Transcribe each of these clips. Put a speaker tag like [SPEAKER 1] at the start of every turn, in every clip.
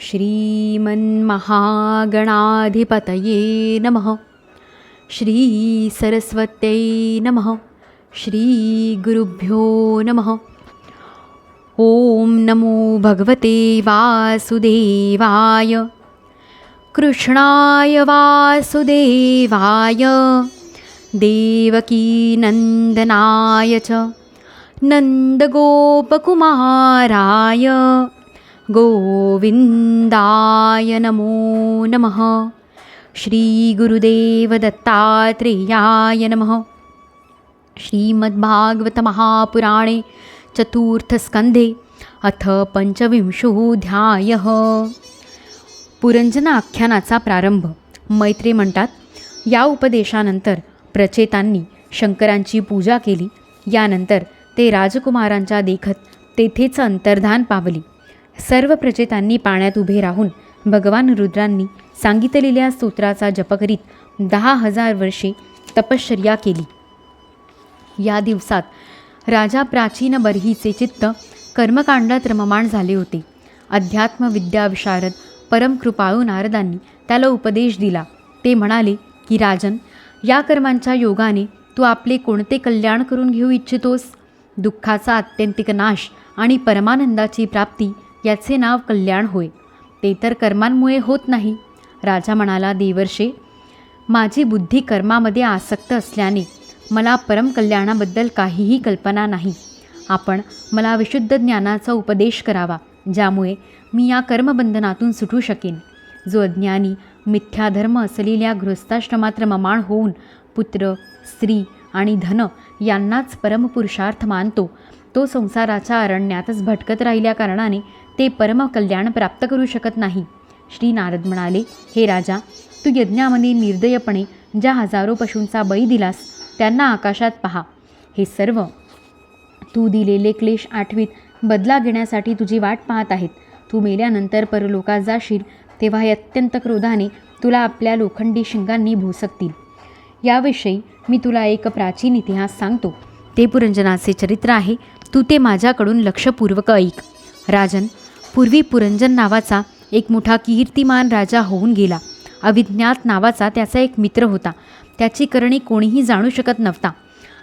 [SPEAKER 1] श्रीमन्महागणाधिपतये नमः। श्रीसरस्वत्यै नमः। श्रीगुरुभ्यो नमः। ॐ नमो भगवते वासुदेवाय। कृष्णाय वासुदेवाय। देवकीनन्दनाय च। नन्दगोपकुमाराय गोविन्दाय नमो नमः। श्रीगुरुदेवदत्तात्रेयाय नमः। श्रीमद्भागवतमहापुराणे चतुर्थस्कन्धे अथ पञ्चविंशोऽध्यायः। पुरंजना आख्यानाचा प्रारंभ। मैत्रे म्हणतात या उपदेशानंतर प्रचेतांनी शंकरांची पूजा केली. यानंतर ते राजकुमारांच्या देखत तेथेच अंतर्धान पावली. सर्व प्रचेतांनी पाण्यात उभे राहून भगवान रुद्रांनी सांगितलेल्या स्तोत्राचा जप करीत दहा हजार वर्षे तपश्चर्या केली. या दिवसात राजा प्राचीन बर्हीचे चित्त कर्मकांडात रममाण झाले होते. अध्यात्मविद्या विशारद परमकृपाळू नारदांनी त्याला उपदेश दिला. ते म्हणाले की राजन या कर्मांच्या योगाने तू आपले कोणते कल्याण करून घेऊ इच्छितोस? दुःखाचा आत्यंतिक नाश आणि परमानंदाची प्राप्ती याचे नाव कल्याण होय. ते तर कर्मांमुळे होत नाही. राजा म्हणाला देवर्षे माझी बुद्धी कर्मामध्ये आसक्त असल्याने मला परमकल्याणाबद्दल काहीही कल्पना नाही. आपण मला विशुद्ध ज्ञानाचा उपदेश करावा ज्यामुळे मी या कर्मबंधनातून सुटू शकेन. जो अज्ञानी मिथ्याधर्म असलेल्या गृहस्थाश्रमात ममाण होऊन पुत्र स्त्री आणि धन यांनाच परमपुरुषार्थ मानतो तो संसाराच्या अरण्यातच भटकत राहिल्या कारणाने ते परमकल्याण प्राप्त करू शकत नाही. श्री नारद म्हणाले हे राजा तू यज्ञामध्ये निर्दयपणे ज्या हजारो पशूंचा बळी दिलास त्यांना आकाशात पहा. हे सर्व तू दिलेले क्लेश आठवीत बदला घेण्यासाठी तुझी वाट पाहत आहेत. तू मेल्यानंतर परलोकात जाशील तेव्हा हे अत्यंत क्रोधाने तुला आपल्या लोखंडी शिंगांनी भोसकतील. याविषयी मी तुला एक प्राचीन इतिहास सांगतो. ते पुरंजनाचे चरित्र आहे. तू ते माझ्याकडून लक्षपूर्वक ऐक. राजन पूर्वी पुरंजन नावाचा एक मोठा कीर्तिमान राजा होऊन गेला. अविज्ञात नावाचा त्याचा एक मित्र होता. त्याची करणी कोणीही जाणू शकत नव्हता.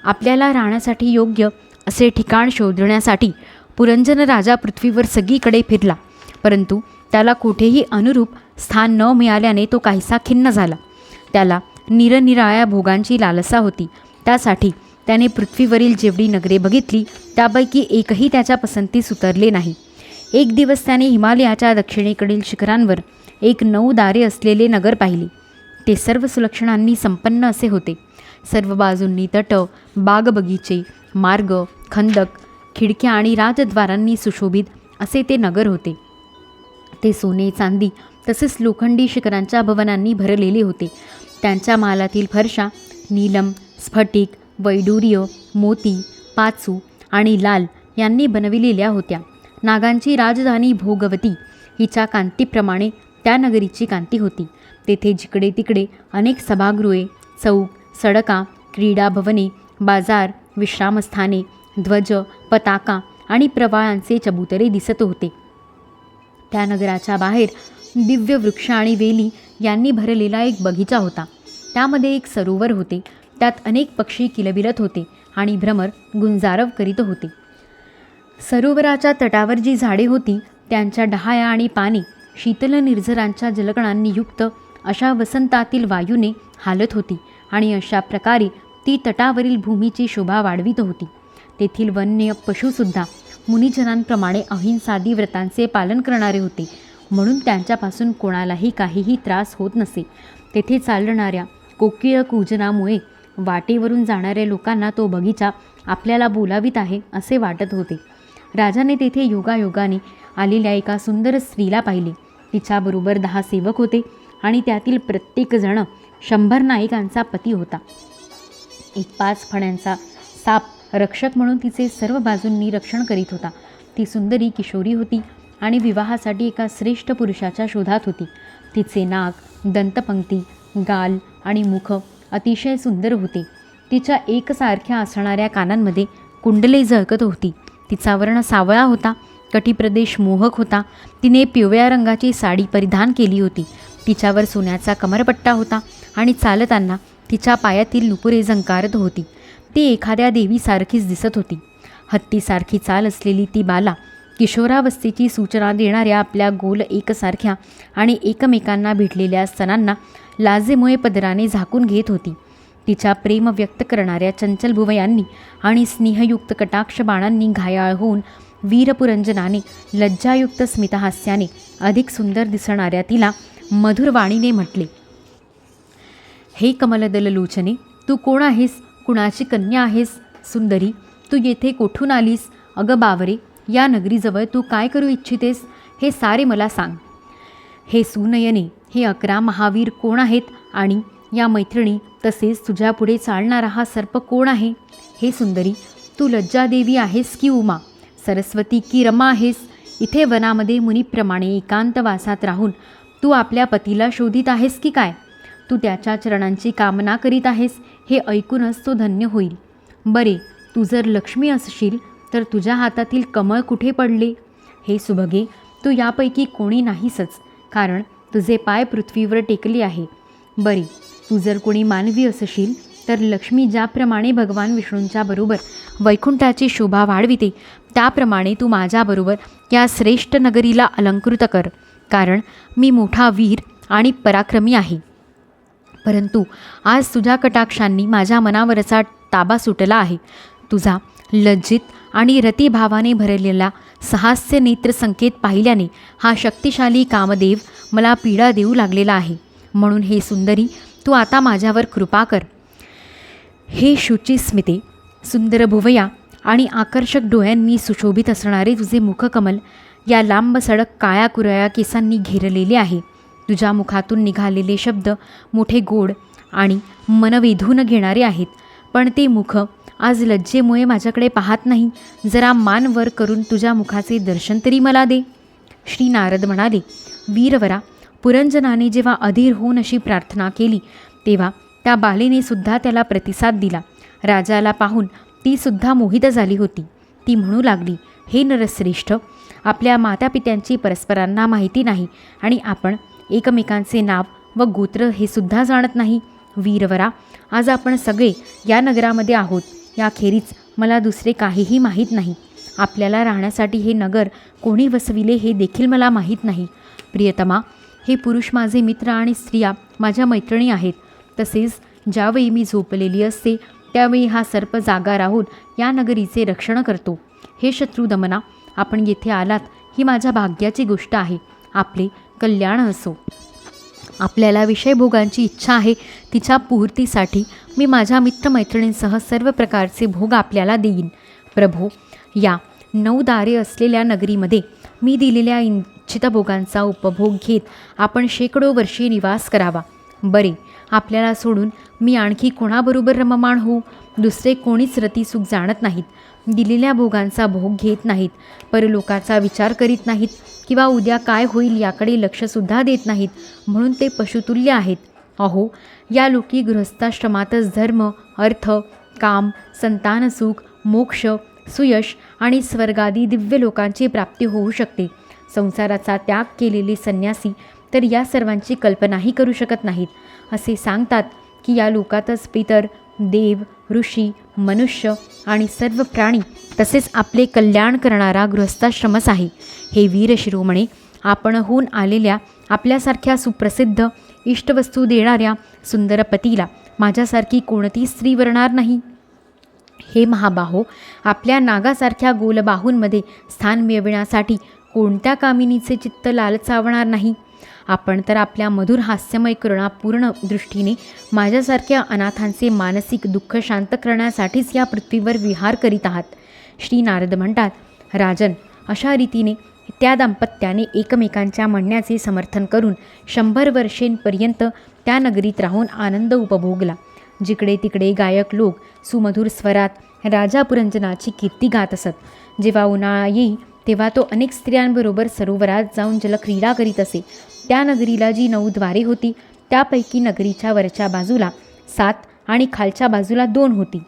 [SPEAKER 1] आपल्याला राहण्यासाठी योग्य असे ठिकाण शोधण्यासाठी पुरंजन राजा पृथ्वीवर सगळीकडे फिरला. परंतु त्याला कुठेही अनुरूप स्थान न मिळाल्याने तो काहीसा खिन्न झाला. त्याला निरनिराळ्या भोगांची लालसा होती. त्यासाठी त्याने पृथ्वीवरील जेवढी नगरे बघितली त्यापैकी एकही त्याच्या पसंतीस उतरले नाही. एक दिवस त्याने हिमालयाच्या दक्षिणेकडील शिखरांवर एक नऊ दारे असलेले नगर पाहिले. ते सर्व सुलक्षणांनी संपन्न असे होते. सर्व बाजूंनी तट बागबगीचे मार्ग खंदक खिडक्या आणि राजद्वारांनी सुशोभित असे ते नगर होते. ते सोने चांदी तसेच लोखंडी शिखरांच्या भवनांनी भरलेले होते. त्यांच्या मालातील फरशा नीलम स्फटिक वैडूर्य मोती पाचू आणि लाल यांनी बनविलेल्या होत्या. नागांची राजधानी भोगवती हिच्या कांतीप्रमाणे त्या नगरीची कांती होती. तेथे जिकडे तिकडे अनेक सभागृहे चौक सडका क्रीडा भवने बाजार विश्रामस्थाने ध्वज पताका आणि प्रवाळांचे चबुतरे दिसत होते. त्या नगराच्या बाहेर दिव्य वृक्ष आणि वेली यांनी भरलेला एक बगीचा होता. त्यामध्ये एक सरोवर होते. त्यात अनेक पक्षी किलबिलत होते आणि भ्रमर गुंजारव करीत होते. सरोवराच्या तटावर जी झाडे होती त्यांच्या डहाया आणि पाने शीतल निर्झरांच्या जलकणांनी युक्त अशा वसंतातील वायूने हालत होती आणि अशा प्रकारे ती तटावरील भूमीची शोभा वाढवित होती. तेथील वन्य पशुसुद्धा मुनिजनांप्रमाणे अहिंसादी व्रतांचे पालन करणारे होते. म्हणून त्यांच्यापासून कोणालाही काहीही त्रास होत नसे. तेथे चालणाऱ्या कोकीळ कूजनामुळे वाटेवरून जाणाऱ्या लोकांना तो बगीचा आपल्याला बोलावीत आहे असे वाटत होते. राजाने तेथे योगायोगाने आलेल्या एका सुंदर स्त्रीला पाहिले. तिच्याबरोबर दहा सेवक होते आणि त्यातील प्रत्येकजण शंभर नायकांचा पती होता. एक पाच फण्यांचा साप रक्षक म्हणून तिचे सर्व बाजूंनी रक्षण करीत होता. ती सुंदरी किशोरी होती आणि विवाहासाठी एका श्रेष्ठ पुरुषाच्या शोधात होती. तिचे नाक दंतपंक्ती गाल आणि मुख अतिशय सुंदर होते. तिच्या एकसारख्या असणाऱ्या कानांमध्ये कुंडले झळकत होती. तिचा वर्ण सावळा होता. कटीप्रदेश मोहक होता. तिने पिवळ्या रंगाची साडी परिधान केली होती. तिच्यावर सोन्याचा कमरपट्टा होता आणि चालताना तिच्या पायातील नुपुरे झंकारत होती. ती एखाद्या देवीसारखीच दिसत होती. हत्तीसारखी चाल असलेली ती बाला किशोरावस्थेची सूचना देणाऱ्या आपल्या गोल एकसारख्या आणि एकमेकांना भेटलेल्या स्तनांना लाजेमुळे पदराने झाकून घेत होती. तिच्या प्रेम व्यक्त करणाऱ्या चंचल भुवयांनी आणि स्नेहयुक्त कटाक्ष बाणांनी घायाळ होऊन वीरपुरंजनाने लज्जायुक्त स्मितहास्याने अधिक सुंदर दिसणाऱ्या तिला मधुरवाणीने म्हटले हे कमलदल लोचने तू कोण आहेस? कुणाची कन्या आहेस? सुंदरी तू येथे कोठून आलीस? अगं बावरे या नगरीजवळ तू काय करू इच्छितेस? हे सारे मला सांग. हे सुनयने हे अकरा महावीर कोण आहेत आणि या मैत्रिणी तसेच तुझ्यापुढे चालणारा हा सर्प कोण आहे? हे सुंदरी तू लज्जादेवी आहेस की उमा? सरस्वती की रमा आहेस? इथे वनामध्ये मुनीप्रमाणे एकांतवासात राहून तू आपल्या पतीला शोधित आहेस की काय? तू त्याच्या चरणांची कामना करीत आहेस हे ऐकूनच तो धन्य होईल. बरे तू जर लक्ष्मी असशील तर तुझ्या हातातील कमळ कुठे पडले? हे सुभगे तू यापैकी कोणी नाहीसच कारण तुझे पाय पृथ्वीवर टेकले आहे. बरे तू जर कोणी मानवी असशील तर लक्ष्मी ज्याप्रमाणे भगवान विष्णूंच्या बरोबर वैकुंठाची शोभा वाढविते त्याप्रमाणे तू माझ्याबरोबर या श्रेष्ठ नगरीला अलंकृत कर कारण मी मोठा वीर आणि पराक्रमी आहे. परंतु आज तुझ्या कटाक्षांनी माझ्या मनावरचा ताबा सुटला आहे. तुझा लज्जित आणि रतिभावाने भरलेला सहास्य नेत्र संकेत पाहिल्याने हा शक्तिशाली कामदेव मला पीडा देऊ लागलेला आहे. म्हणून हे सुंदरी तू आता माझ्यावर कृपा कर. हे शुची स्मिते सुंदर भुवया आणि आकर्षक डोळ्यांनी सुशोभित असणारे तुझे मुखकमल या लांब सडक काळ्या कुरळ्या केसांनी घेरलेले आहे. तुझ्या मुखातून निघालेले शब्द मोठे गोड आणि मनवेधून घेणारे आहेत. पण ते मुख आज लज्जेमुळे माझ्याकडे पाहत नाही. जरा मान वर करून तुझ्या मुखाचे दर्शन तरी मला दे. श्री नारद म्हणाले वीरवरा पुरंजनाने जेव्हा अधीर होऊन अशी प्रार्थना केली तेव्हा त्या बालीने सुद्धा त्याला प्रतिसाद दिला. राजाला पाहून ती सुद्धा मोहित झाली होती. ती म्हणू लागली हे नरश्रेष्ठ आपल्या मातापित्यांची परस्परांना माहिती नाही आणि आपण एकमेकांचे नाव व गोत्र हे सुद्धा जाणत नाही. वीरवरा आज आपण सगळे या नगरामध्ये आहोत. याखेरीज मला दुसरे काहीही माहीत नाही. आपल्याला राहण्यासाठी हे नगर कोणी वसविले हे देखील मला माहीत नाही. प्रियतमा हे पुरुष माझे मित्र आणि स्त्रिया माझ्या मैत्रिणी आहेत. तसेच ज्यावेळी मी झोपलेली असते त्यावेळी हा सर्प जागा राहून या नगरीचे रक्षण करतो. हे शत्रुदमना आपण येथे आलात ही माझ्या भाग्याची गोष्ट आहे. आपले कल्याण असो. आपल्याला विषयभोगांची इच्छा आहे. तिच्या पूर्तीसाठी मी माझ्या मित्रमैत्रिणींसह सर्व प्रकारचे भोग आपल्याला देईन. प्रभो या नऊ दारे असलेल्या नगरीमध्ये मी दिलेल्या इं भोगांचा उपभोग घेत आपण शेकडो वर्षी निवास करावा. बरे आपल्याला सोडून मी आणखी कोणाबरोबर रममाण होऊ? दुसरे कोणीच रतीसुख जाणत नाहीत. दिलेल्या भोगांचा भोग घेत नाहीत. परलोकाचा विचार करीत नाहीत किंवा उद्या काय होईल याकडे लक्षसुद्धा देत नाहीत. म्हणून ते पशुतुल्य आहेत. अहो या लोकी गृहस्थाश्रमातच धर्म अर्थ काम संतानसुख मोक्ष सुयश आणि स्वर्गादी दिव्य लोकांची प्राप्ती होऊ शकते. संसाराचा त्याग केलेले संन्यासी तर या सर्वांची कल्पनाही करू शकत नाहीत. असे सांगतात की या लोकातच पितर देव ऋषी मनुष्य आणि सर्व प्राणी तसेच आपले कल्याण करणारा गृहस्थाश्रमच आहे. हे वीर शिरोमणे आपणहून आलेल्या आपल्यासारख्या सुप्रसिद्ध इष्टवस्तू देणाऱ्या सुंदर पतीला माझ्यासारखी कोणती स्त्री वरणार नाही. हे महाबाहो आपल्या नागासारख्या गोलबाहूंमध्ये स्थान मिळविण्यासाठी कोणत्या कामिनीचे चित्त लालचावणार नाही? आपण तर आपल्या मधुर हास्यमय करुणापूर्ण दृष्टीने माझ्यासारख्या अनाथांचे मानसिक दुःख शांत करण्यासाठीच या पृथ्वीवर विहार करीत आहात. श्री नारद म्हणतात राजन अशा रीतीने त्या दाम्पत्याने एकमेकांच्या म्हणण्याचे समर्थन करून शंभर वर्षेंपर्यंत त्या नगरीत राहून आनंद उपभोगला जिकडे तिकडे गायक लोक सुमधुर स्वरात राजा पुरंजनाची कीर्ती गात असत. जेव्हा उन्हाळा येई तेव्हा तो अनेक स्त्रियांबरोबर सरोवरात जाऊन जलक्रीडा करीत असे. त्या नगरीला जी नऊ द्वारे होती त्यापैकी नगरीच्या वरच्या बाजूला सात आणि खालच्या बाजूला दोन होती.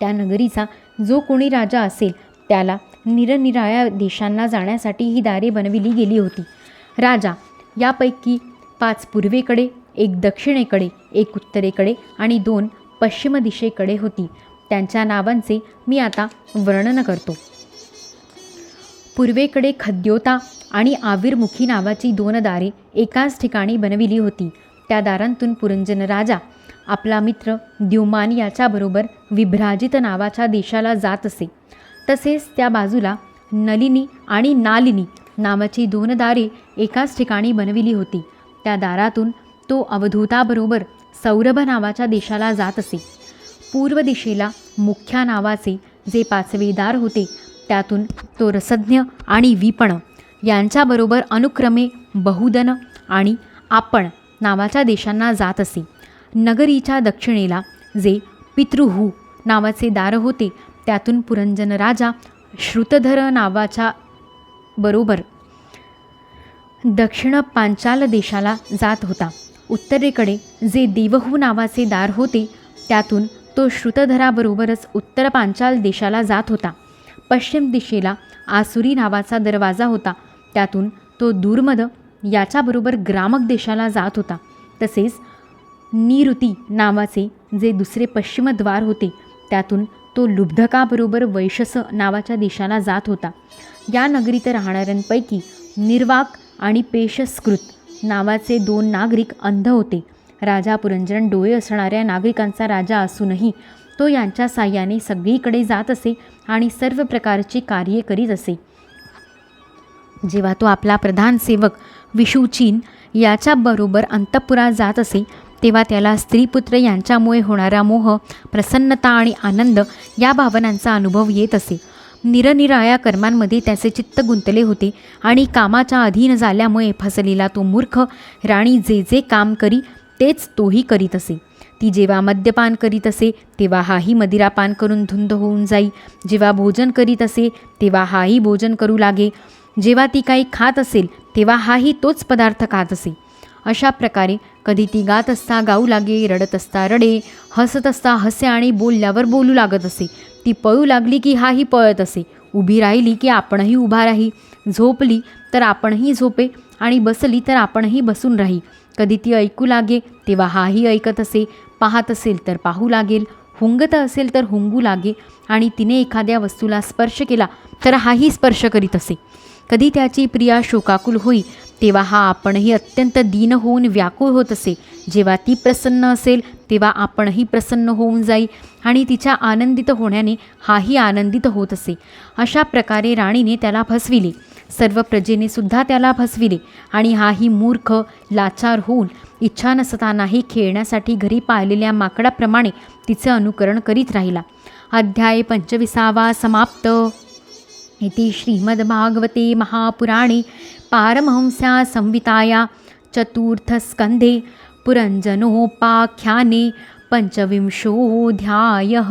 [SPEAKER 1] त्या नगरीचा जो कोणी राजा असेल त्याला निरनिराळ्या देशांना जाण्यासाठी ही दारे बनविली गेली होती. राजा यापैकी पाच पूर्वेकडे एक दक्षिणेकडे एक उत्तरेकडे आणि दोन पश्चिम दिशेकडे होती. त्यांच्या नावांचे मी आता वर्णन करतो. पूर्वेकडे खद्योता आणि आविर्मुखी नावाची दोन दारे एकाच ठिकाणी बनविली होती. त्या दारांतून पुरंजन राजा आपला मित्र द्युमान याच्याबरोबर विभ्राजित नावाच्या देशाला जात असे. तसेच त्या बाजूला नलिनी आणि नालिनी नावाची दोन दारे एकाच ठिकाणी बनविली होती. त्या दारातून तो अवधूताबरोबर सौरभ नावाच्या देशाला जात असे. पूर्व दिशेला मुख्या नावाचे जे पाचवे दार होते त्यातून तो रसज्ञ आणि विपण यांच्याबरोबर अनुक्रमे बहुदन आणि आपण नावाच्या देशांना जात असे. नगरीच्या दक्षिणेला जे पितृहू नावाचे दार होते त्यातून पुरंजन राजा श्रुतधर नावाच्या बरोबर दक्षिण पांचाल देशाला जात होता. उत्तरेकडे जे देवहू नावाचे दार होते त्यातून तो श्रुतधराबरोबरच उत्तर पांचाल देशाला जात होता. पश्चिम दिशेला आसुरी नावाचा दरवाजा होता. त्यातून तो दुर्मद याच्याबरोबर ग्रामक देशाला जात होता. तसेच निरुती नावाचे जे दुसरे पश्चिम द्वार होते त्यातून तो लुब्धकाबरोबर वैशस नावाच्या देशाला जात होता. या नगरीत राहणाऱ्यांपैकी निर्वाक आणि पेशस्कृत नावाचे दोन नागरिक अंध होते. राजा पुरंजन डोळे असणाऱ्या नागरिकांचा राजा असूनही तो यांच्या साह्याने सगळीकडे जात असे आणि सर्व प्रकारची कार्ये करीत असे. जेव्हा तो आपला प्रधान सेवक विषुचीन याच्याबरोबर अंतपुरात जात असे तेव्हा त्याला स्त्रीपुत्र यांच्यामुळे होणारा मोह प्रसन्नता आणि आनंद या भावनांचा अनुभव येत असे. निरनिराळ्या कर्मांमध्ये त्याचे चित्त गुंतले होते आणि कामाच्या अधीन झाल्यामुळे फसलेला तो मूर्ख राणी जे जे काम करी तेच तोही करीत असे. ती जेव्हा मद्यपान करीत असे तेव्हा हाही मदिरापान करून धुंद होऊन जाई. जेव्हा भोजन करीत असे तेव्हा हाही भोजन करू लागे. जेव्हा ती काही खात असेल तेव्हा हाही तोच पदार्थ खात असे. अशा प्रकारे कधी ती गात असता गाऊ लागे रडत असता रडे हसत असता हसे आणि बोलल्यावर बोलू लागत असे. ती पळू लागली की हाही पळत असे. उभी राहिली की आपणही उभा राही. झोपली तर आपणही झोपे. आणि बसली तर आपणही बसून राही. कधी ती ऐकू लागे तेव्हा हाही ऐकत असे. पाहत असेल तर पाहू लागेल. हुंगत असेल तर हुंगू लागे. आणि तिने एखाद्या वस्तूला स्पर्श केला तर हाही स्पर्श करीत असे. कधी त्याची प्रिया शोकाकुल होई तेव्हा हा आपणही अत्यंत दीन होऊन व्याकुळ होत असे. जेव्हा ती प्रसन्न असेल तेव्हा आपणही प्रसन्न होऊन जाई. आणि तिच्या आनंदित होण्याने हाही आनंदित होत असे. अशा प्रकारे राणीने त्याला फसविले. सर्व प्रजेने सुद्धा त्याला भसविले. आणि हाही मूर्ख लाचार होऊन इच्छा नसतानाही खेळण्यासाठी घरी पाळलेल्या माकडाप्रमाणे तिचे अनुकरण करीत राहिला. अध्याय पंचविसावा समाप्त. इति श्रीमद्भागवते महापुराणे पारमहंस्या संहिताया चतुर्थस्कन्धे पुरञ्जनोपाख्याने पञ्चविंशोऽध्यायः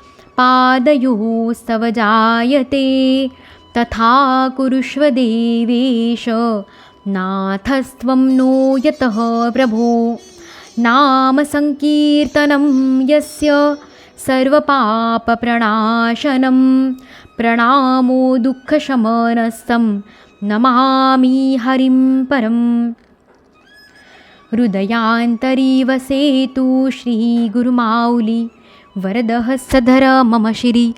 [SPEAKER 1] पादयोस्तव जायते तथा कुरुष्व देवेश नाथस्त्वं नो यतः प्रभो। नामसङ्कीर्तनं यस्य सर्वपापप्रणाशनं। प्रणामो दुःखशमनस्तं नमामि हरिं परम्। हृदयान्तरी वसेतु श्रीगुरुमाौली वरदः सधर मम शिरि।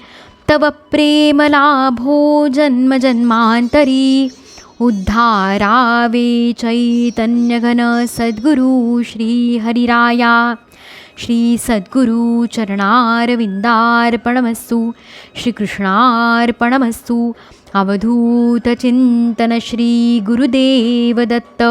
[SPEAKER 1] तव प्रेमलाभो जन्मजन्मान्तरी। उद्धारावे चैतन्यघन सद्गुरु श्रीहरिराया। श्रीसद्गुरुचरणारविन्दार्पणमस्तु श्रीकृष्णार्पणमस्तु। अवधूतचिन्तन श्रीगुरुदेवदत्त